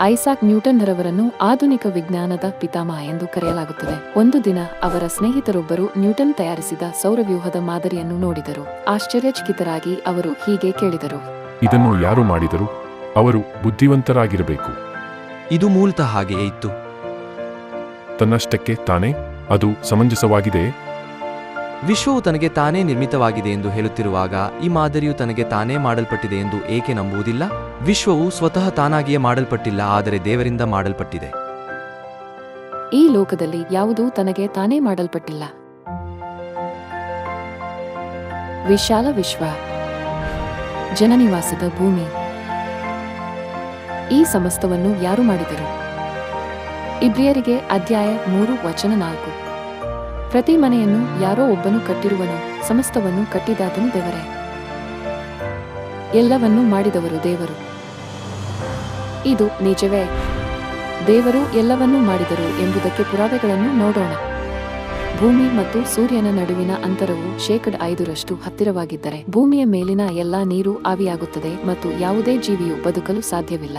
Isaac Newton ರವರನ್ನು ಆಧುನಿಕ ವಿಜ್ಞಾನದ ಪಿತಾಮಹ ಎಂದು ಕರೆಯಲಾಗುತ್ತದೆ. ಒಂದು ದಿನ ಅವರ ಸ್ನೇಹಿತರೊಬ್ಬರು ನ್ಯೂಟನ್ ತಯಾರಿಸಿದ ಸೌರವ್ಯೂಹದ ಮಾದರಿಯನ್ನು ನೋಡಿದರು. ಆಶ್ಚರ್ಯಚಕಿತರಾಗಿ ಅವರು ಹೀಗೆ ಕೇಳಿದರು. ಇದನ್ನು ಯಾರು ಮಾಡಿದರು? ಅವರು ಬುದ್ಧಿವಂತರಾಗಿರಬೇಕು. ಇದು ಮೂಲತಃ ಹಾಗೆಯೇ ಇತ್ತು. ತನ್ನಷ್ಟಕ್ಕೆ ತಾನೇ? ಅದು ಸಮಂಜಸವಾಗಿದೆಯೇ? ವಿಶ್ವವು ತನಗೆ ತಾನೇ ನಿರ್ಮಿತವಾಗಿದೆ ಎಂದು ಹೇಳುತ್ತಿರುವಾಗ ಈ ಮಾದರಿಯು ತನಗೆ ತಾನೇ ಮಾಡಲ್ಪಟ್ಟಿದೆ ಎಂದು ಏಕೆ ನಂಬುವುದಿಲ್ಲ? ವಿಶ್ವವು ಸ್ವತಃ ತಾನಾಗಿಯೇ ಮಾಡಲ್ಪಟ್ಟಿಲ್ಲ, ಆದರೆ ದೇವರಿಂದ ಮಾಡಲ್ಪಟ್ಟಿದೆ. ಈ ಲೋಕದಲ್ಲಿ ಯಾವುದೂ ತನಗೆ ತಾನೇ ಮಾಡಲ್ಪಟ್ಟಿಲ್ಲ. ವಿಶಾಲ ವಿಶ್ವ, ಜನನಿವಾಸದ ಭೂಮಿ. ಈ ಸಮಸ್ತವನ್ನು ಯಾರು ಮಾಡಿದರು? ಇಬ್ರಿಯರಿಗೆ ಅಧ್ಯಾಯ ಮೂರು ವಚನ ನಾಲ್ಕು. ಪ್ರತಿ ಮನೆಯನ್ನು ಯಾರೋ ಒಬ್ಬನು ಕಟ್ಟಿರುವನು, ಸಮಸ್ತವನ್ನು ಕಟ್ಟಿದಾತನು ದೇವರೇ. ಎಲ್ಲವನ್ನೂ ಮಾಡಿದವರು ದೇವರು. ಇದು ನಿಜವೇ? ದೇವರು ಎಲ್ಲವನ್ನೂ ಮಾಡಿದರು ಎಂಬುದಕ್ಕೆ ಪುರಾವೆಗಳನ್ನು ನೋಡೋಣ. ಭೂಮಿ ಮತ್ತು ಸೂರ್ಯನ ನಡುವಿನ ಅಂತರವು ಶೇಕಡ ಐದರಷ್ಟು ಹತ್ತಿರವಾಗಿದ್ದರೆ ಭೂಮಿಯ ಮೇಲಿನ ಎಲ್ಲಾ ನೀರು ಆವಿಯಾಗುತ್ತದೆ ಮತ್ತು ಯಾವುದೇ ಜೀವಿಯು ಬದುಕಲು ಸಾಧ್ಯವಿಲ್ಲ.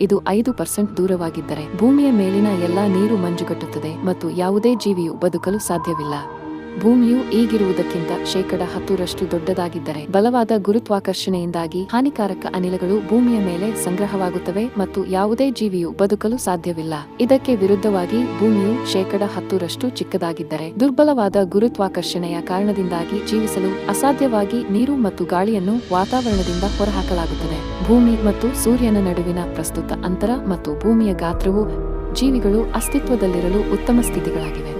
ಇದು ಐದು ಪರ್ಸೆಂಟ್ ದೂರವಾಗಿದ್ದರೆ ಭೂಮಿಯ ಮೇಲಿನ ಎಲ್ಲಾ ನೀರು ಮಂಜುಗಟ್ಟುತ್ತದೆ ಮತ್ತು ಯಾವುದೇ ಜೀವಿಯು ಬದುಕಲು ಸಾಧ್ಯವಿಲ್ಲ. ಭೂಮಿಯು ಈಗಿರುವುದಕ್ಕಿಂತ ಶೇಕಡ ಹತ್ತರಷ್ಟು ದೊಡ್ಡದಾಗಿದ್ದರೆ, ಬಲವಾದ ಗುರುತ್ವಾಕರ್ಷಣೆಯಿಂದಾಗಿ ಹಾನಿಕಾರಕ ಅನಿಲಗಳು ಭೂಮಿಯ ಮೇಲೆ ಸಂಗ್ರಹವಾಗುತ್ತವೆ ಮತ್ತು ಯಾವುದೇ ಜೀವಿಯು ಬದುಕಲು ಸಾಧ್ಯವಿಲ್ಲ. ಇದಕ್ಕೆ ವಿರುದ್ಧವಾಗಿ ಭೂಮಿಯು ಶೇಕಡ ಹತ್ತರಷ್ಟು ಚಿಕ್ಕದಾಗಿದ್ದರೆ, ದುರ್ಬಲವಾದ ಗುರುತ್ವಾಕರ್ಷಣೆಯ ಕಾರಣದಿಂದಾಗಿ ಜೀವಿಸಲು ಅಸಾಧ್ಯವಾಗಿ ನೀರು ಮತ್ತು ಗಾಳಿಯನ್ನು ವಾತಾವರಣದಿಂದ ಹೊರಹಾಕಲಾಗುತ್ತದೆ. ಭೂಮಿ ಮತ್ತು ಸೂರ್ಯನ ನಡುವಿನ ಪ್ರಸ್ತುತ ಅಂತರ ಮತ್ತು ಭೂಮಿಯ ಗಾತ್ರವು ಜೀವಿಗಳು ಅಸ್ತಿತ್ವದಲ್ಲಿರಲು ಉತ್ತಮ ಸ್ಥಿತಿಗಳಾಗಿವೆ.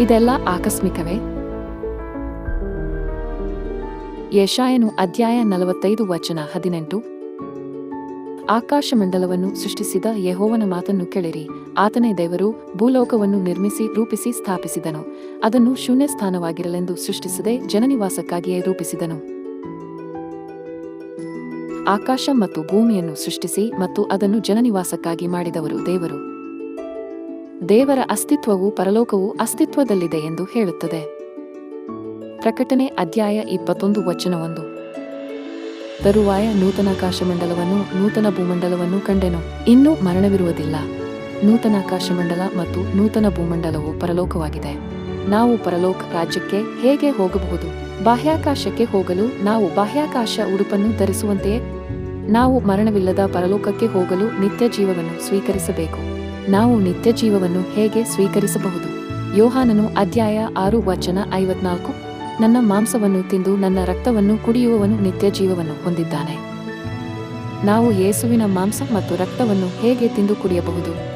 ಇದೆಲ್ಲ ಆಕಸ್ಮಿಕವೇ? ಯಶಾಯನು ಅಧ್ಯಾಯ ನಲವತ್ತೈದು ವಚನ ಹದಿನೆಂಟು. ಆಕಾಶಮಂಡಲವನ್ನು ಸೃಷ್ಟಿಸಿದ ಯಹೋವನ ಮಾತನ್ನು ಕೇಳಿರಿ. ಆತನೇ ದೇವರು ಭೂಲೋಕವನ್ನು ನಿರ್ಮಿಸಿ ರೂಪಿಸಿ ಸ್ಥಾಪಿಸಿದನು. ಅದನ್ನು ಶೂನ್ಯ ಸ್ಥಾನವಾಗಿರಲೆಂದು ಸೃಷ್ಟಿಸದೆ ಜನನಿವಾಸಕ್ಕಾಗಿಯೇ ರೂಪಿಸಿದನು. ಆಕಾಶ ಮತ್ತು ಭೂಮಿಯನ್ನು ಸೃಷ್ಟಿಸಿ ಮತ್ತು ಅದನ್ನು ಜನನಿವಾಸಕ್ಕಾಗಿ ಮಾಡಿದವರು ದೇವರು. ದೇವರ ಅಸ್ತಿತ್ವವು ಪರಲೋಕವು ಅಸ್ತಿತ್ವದಲ್ಲಿದೆ ಎಂದು ಹೇಳುತ್ತದೆ. ಪ್ರಕಟಣೆ ಅಧ್ಯಾಯ ಇಪ್ಪತ್ತೊಂದು ವಚನ ಒಂದು ತರುವಾಯ ನೂತನಾಕಾಶಮಂಡಲವನ್ನು ನೂತನ ಭೂಮಂಡಲವನ್ನು ಕಂಡೆನು. ಇನ್ನೂ ಮರಣವಿರುವುದಿಲ್ಲ. ನೂತನಾಕಾಶಮಂಡಲ ಮತ್ತು ನೂತನ ಭೂಮಂಡಲವು ಪರಲೋಕವಾಗಿದೆ. ನಾವು ಪರಲೋಕ ರಾಜ್ಯಕ್ಕೆ ಹೇಗೆ ಹೋಗಬಹುದು? ಬಾಹ್ಯಾಕಾಶಕ್ಕೆ ಹೋಗಲು ನಾವು ಬಾಹ್ಯಾಕಾಶ ಉಡುಪನ್ನು ಧರಿಸುವಂತೆಯೇ? ನಾವು ಮರಣವಿಲ್ಲದ ಪರಲೋಕಕ್ಕೆ ಹೋಗಲು ನಿತ್ಯ ಜೀವವನ್ನು ಸ್ವೀಕರಿಸಬೇಕು. ನಾವು ನಿತ್ಯ ಜೀವವನ್ನು ಹೇಗೆ ಸ್ವೀಕರಿಸಬಹುದು? ಯೋಹಾನನು ಅಧ್ಯಾಯ ಆರು ವಚನ ಐವತ್ನಾಲ್ಕು. ನನ್ನ ಮಾಂಸವನ್ನು ತಿಂದು ನನ್ನ ರಕ್ತವನ್ನು ಕುಡಿಯುವವನು ನಿತ್ಯ ಜೀವವನ್ನು ಹೊಂದಿದ್ದಾನೆ. ನಾವು ಯೇಸುವಿನ ಮಾಂಸ ಮತ್ತು ರಕ್ತವನ್ನು ಹೇಗೆ ತಿಂದು ಕುಡಿಯಬಹುದು?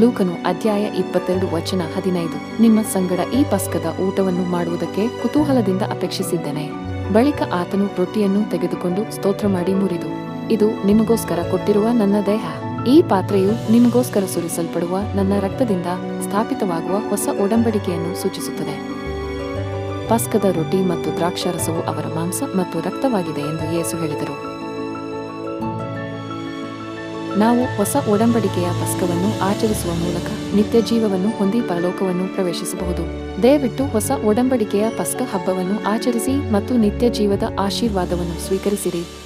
ಲೂಕನು ಅಧ್ಯಾಯ ಇಪ್ಪತ್ತೆರಡು ವಚನ ಹದಿನೈದು. ನಿಮ್ಮ ಸಂಗಡ ಈ ಪಸ್ಕದ ಊಟವನ್ನು ಮಾಡುವುದಕ್ಕೆ ಕುತೂಹಲದಿಂದ ಅಪೇಕ್ಷಿಸಿದ್ದೇನೆ. ಬಳಿಕ ಆತನು ರೊಟ್ಟಿಯನ್ನು ತೆಗೆದುಕೊಂಡು ಸ್ತೋತ್ರ ಮಾಡಿ ಮುರಿದು, ಇದು ನಿಮಗೋಸ್ಕರ ಕೊಟ್ಟಿರುವ ನನ್ನ ದೇಹ. ಈ ಪಾತ್ರೆಯು ನಿಮಗೋಸ್ಕರ ಸುರಿಸಲ್ಪಡುವ ನನ್ನ ರಕ್ತದಿಂದ ಸ್ಥಾಪಿತವಾಗುವ ಹೊಸ ಒಡಂಬಡಿಕೆಯನ್ನು ಸೂಚಿಸುತ್ತದೆ. ಪಸ್ಕದ ರೊಟ್ಟಿ ಮತ್ತು ದ್ರಾಕ್ಷಾರಸವು ಅವರ ಮಾಂಸ ಮತ್ತು ರಕ್ತವಾಗಿದೆ ಎಂದು ಯೇಸು ಹೇಳಿದರು. ನಾವು ಹೊಸ ಒಡಂಬಡಿಕೆಯ ಪಸ್ಕವನ್ನು ಆಚರಿಸುವ ಮೂಲಕ ನಿತ್ಯ ಜೀವವನ್ನು ಹೊಂದಿ ಪರಲೋಕವನ್ನು ಪ್ರವೇಶಿಸಬಹುದು. ದಯವಿಟ್ಟು ಹೊಸ ಒಡಂಬಡಿಕೆಯ ಪಸ್ಕ ಹಬ್ಬವನ್ನು ಆಚರಿಸಿ ಮತ್ತು ನಿತ್ಯ ಜೀವದ ಆಶೀರ್ವಾದವನ್ನು ಸ್ವೀಕರಿಸಿರಿ.